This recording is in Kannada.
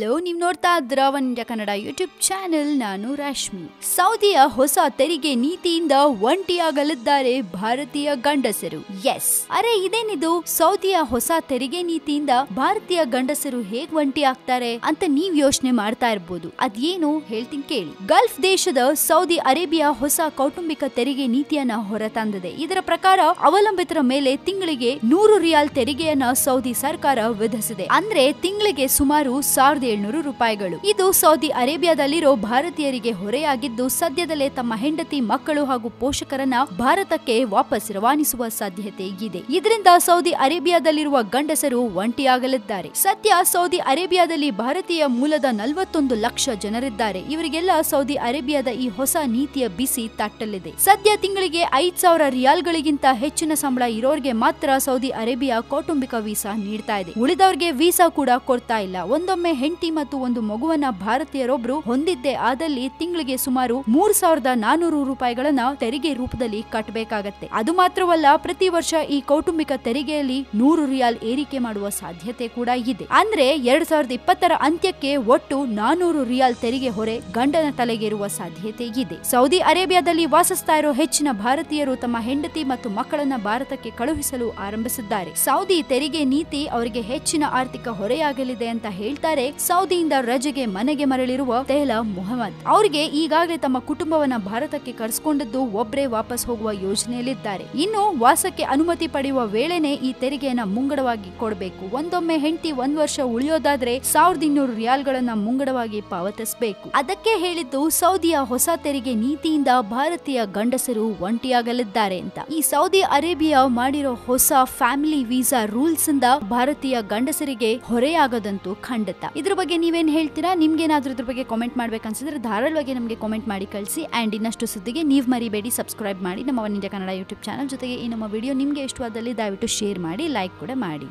ಹಲೋ, ನೀವು ನೋಡ್ತಾ ಇದ್ರ ಕನ್ನಡ ಯೂಟ್ಯೂಬ್ ಚಾನೆಲ್ ನಾನು ರಶ್ಮಿ. ಸೌದಿಯ ಹೊಸ ತೆರಿಗೆ ನೀತಿಯಿಂದ ಒಂಟಿಯಾಗಲಿದ್ದಾರೆ ಭಾರತೀಯ ಗಂಡಸರು. ಎಸ್ ಅರೆ, ಇದೇನಿದು? ಸೌದಿಯ ಹೊಸ ತೆರಿಗೆ ನೀತಿಯಿಂದ ಭಾರತೀಯ ಗಂಡಸರು ಹೇಗ್ ಒಂಟಿ ಆಗ್ತಾರೆ ಅಂತ ನೀವ್ ಯೋಚನೆ ಮಾಡ್ತಾ ಇರ್ಬೋದು. ಅದೇನು ಹೇಳ್ತೀನಿ ಕೇಳಿ. ಗಲ್ಫ್ ದೇಶದ ಸೌದಿ ಅರೇಬಿಯಾ ಹೊಸ ಕೌಟುಂಬಿಕ ತೆರಿಗೆ ನೀತಿಯನ್ನ ಹೊರತಂದಿದೆ. ಇದರ ಪ್ರಕಾರ ಅವಲಂಬಿತರ ಮೇಲೆ ತಿಂಗಳಿಗೆ ನೂರು ರಿಯಾಲ್ ತೆರಿಗೆಯನ್ನ ಸೌದಿ ಸರ್ಕಾರ ವಿಧಿಸಿದೆ. ಅಂದ್ರೆ ತಿಂಗಳಿಗೆ ಸುಮಾರು ಸಾವಿರದ ಏಳ್ನೂರು ರೂಪಾಯಿಗಳು. ಇದು ಸೌದಿ ಅರೇಬಿಯಾದಲ್ಲಿರೋ ಭಾರತೀಯರಿಗೆ ಹೊರೆಯಾಗಿದ್ದು, ಸದ್ಯದಲ್ಲೇ ತಮ್ಮ ಹೆಂಡತಿ, ಮಕ್ಕಳು ಹಾಗೂ ಪೋಷಕರನ್ನ ಭಾರತಕ್ಕೆ ವಾಪಸ್ ರವಾನಿಸುವ ಸಾಧ್ಯತೆ ಇದೆ. ಇದರಿಂದ ಸೌದಿ ಅರೇಬಿಯಾದಲ್ಲಿರುವ ಗಂಡಸರು ಒಂಟಿಯಾಗಲಿದ್ದಾರೆ. ಸದ್ಯ ಸೌದಿ ಅರೇಬಿಯಾದಲ್ಲಿ ಭಾರತೀಯ ಮೂಲದ ನಲವತ್ತೊಂದು ಲಕ್ಷ ಜನರಿದ್ದಾರೆ. ಇವರಿಗೆಲ್ಲ ಸೌದಿ ಅರೇಬಿಯಾದ ಈ ಹೊಸ ನೀತಿಯ ಬಿಸಿ ತಟ್ಟಲಿದೆ. ಸದ್ಯ ತಿಂಗಳಿಗೆ ಐದ್ ಸಾವಿರ ರಿಯಾಲ್ಗಳಿಗಿಂತ ಹೆಚ್ಚಿನ ಸಂಬಳ ಇರೋರಿಗೆ ಮಾತ್ರ ಸೌದಿ ಅರೇಬಿಯಾ ಕೌಟುಂಬಿಕ ವೀಸಾ ನೀಡ್ತಾ ಇದೆ. ಉಳಿದವರಿಗೆ ವೀಸಾ ಕೂಡ ಕೊಡ್ತಾ ಇಲ್ಲ. ಒಂದೊಮ್ಮೆ ಹೆಂಡತಿ ಮತ್ತು ಒಂದು ಮಗುವನ್ನ ಭಾರತೀಯರೊಬ್ರು ಹೊಂದಿದ್ದೇ ಆದಲ್ಲಿ ತಿಂಗಳಿಗೆ ಸುಮಾರು ಮೂರ್ ಸಾವಿರದ ನಾನೂರು ರೂಪಾಯಿಗಳನ್ನ ತೆರಿಗೆ ರೂಪದಲ್ಲಿ ಕಟ್ಟಬೇಕಾಗತ್ತೆ ಅದು ಮಾತ್ರವಲ್ಲ, ಪ್ರತಿ ವರ್ಷ ಈ ಕೌಟುಂಬಿಕ ತೆರಿಗೆಯಲ್ಲಿ ನೂರು ರಿಯಾಲ್ ಏರಿಕೆ ಮಾಡುವ ಸಾಧ್ಯತೆ ಕೂಡ ಇದೆ. ಅಂದ್ರೆ ಎರಡ್ ಸಾವಿರದ ಇಪ್ಪತ್ತರ ಅಂತ್ಯಕ್ಕೆ ಒಟ್ಟು ನಾನೂರು ರಿಯಾಲ್ ತೆರಿಗೆ ಹೊರೆ ಗಂಡನ ಇರುವ ಸಾಧ್ಯತೆ ಇದೆ. ಸೌದಿ ಅರೇಬಿಯಾದಲ್ಲಿ ವಾಸಿಸ್ತಾ ಇರೋ ಹೆಚ್ಚಿನ ಭಾರತೀಯರು ತಮ್ಮ ಹೆಂಡತಿ ಮತ್ತು ಮಕ್ಕಳನ್ನ ಭಾರತಕ್ಕೆ ಕಳುಹಿಸಲು ಆರಂಭಿಸಿದ್ದಾರೆ. ಸೌದಿ ತೆರಿಗೆ ನೀತಿ ಅವರಿಗೆ ಹೆಚ್ಚಿನ ಆರ್ಥಿಕ ಹೊರೆಯಾಗಲಿದೆ ಅಂತ ಹೇಳ್ತಾರೆ ಸೌದಿಯಿಂದ ರಜೆಗೆ ಮನೆಗೆ ಮರಳಿರುವ ತೆಹ್ಲಾ ಮೊಹಮ್ಮದ್. ಅವರಿಗೆ ಈಗಾಗಲೇ ತಮ್ಮ ಕುಟುಂಬವನ್ನ ಭಾರತಕ್ಕೆ ಕರೆಸಿಕೊಂಡಿದ್ದು ಒಬ್ಬರೇ ವಾಪಸ್ ಹೋಗುವ ಯೋಜನೆಯಲ್ಲಿದ್ದಾರೆ. ಇನ್ನು ವಾಸಕ್ಕೆ ಅನುಮತಿ ಪಡೆಯುವ ವೇಳೆನೆ ಈ ತೆರಿಗೆಯನ್ನ ಮುಂಗಡವಾಗಿ ಕೊಡಬೇಕು. ಒಂದೊಮ್ಮೆ ಹೆಂಡತಿ ಒಂದ್ ವರ್ಷ ಉಳಿಯೋದಾದ್ರೆ ಸಾವಿರದ ಇನ್ನೂರು ರಿಯಾಲ್ಗಳನ್ನ ಮುಂಗಡವಾಗಿ ಪಾವತಿಸಬೇಕು. ಅದಕ್ಕೆ ಹೇಳಿದ್ದು ಸೌದಿಯ ಹೊಸ ತೆರಿಗೆ ನೀತಿಯಿಂದ ಭಾರತೀಯ ಗಂಡಸರು ಒಂಟಿಯಾಗಲಿದ್ದಾರೆ ಅಂತ. ಈ ಸೌದಿ ಅರೇಬಿಯಾ ಮಾಡಿರೋ ಹೊಸ ಫ್ಯಾಮಿಲಿ ವೀಸಾ ರೂಲ್ಸ್ ಇಂದ ಭಾರತೀಯ ಗಂಡಸರಿಗೆ ಹೊರೆಯಾಗದಂತೂ ಖಂಡಿತ. ಇದ್ರ ಬಗ್ಗೆ ನೀವೇನು ಹೇಳ್ತೀರಾ? ನಿಮ್ಗೇನಾದ್ರೂ ಇದ್ರ ಬಗ್ಗೆ ಕಾಮೆಂಟ್ ಮಾಡ್ಬೇಕನ್ಸಿದ್ರೆ ಧಾರಾಳವಾಗಿ ನಮಗೆ ಕಾಮೆಂಟ್ ಮಾಡಿ ಕಳಿಸಿ. ಆ್ಯಂಡ್ ಇನ್ನಷ್ಟು ಸುದ್ದಿಗೆ ನೀವು ಮರಿಬೇಡಿ ಸಬ್ಸ್ಕ್ರೈಬ್ ಮಾಡಿ ನಮ್ಮ one India Kannada YouTube channel ಜೊತೆಗೆ ಈ ನಮ್ಮ ವಿಡಿಯೋ ನಿಮಗೆ ಇಷ್ಟವಾದಲ್ಲಿ ದಯವಿಟ್ಟು ಶೇರ್ ಮಾಡಿ ಲೈಕ್ ಕೂಡ ಮಾಡಿ.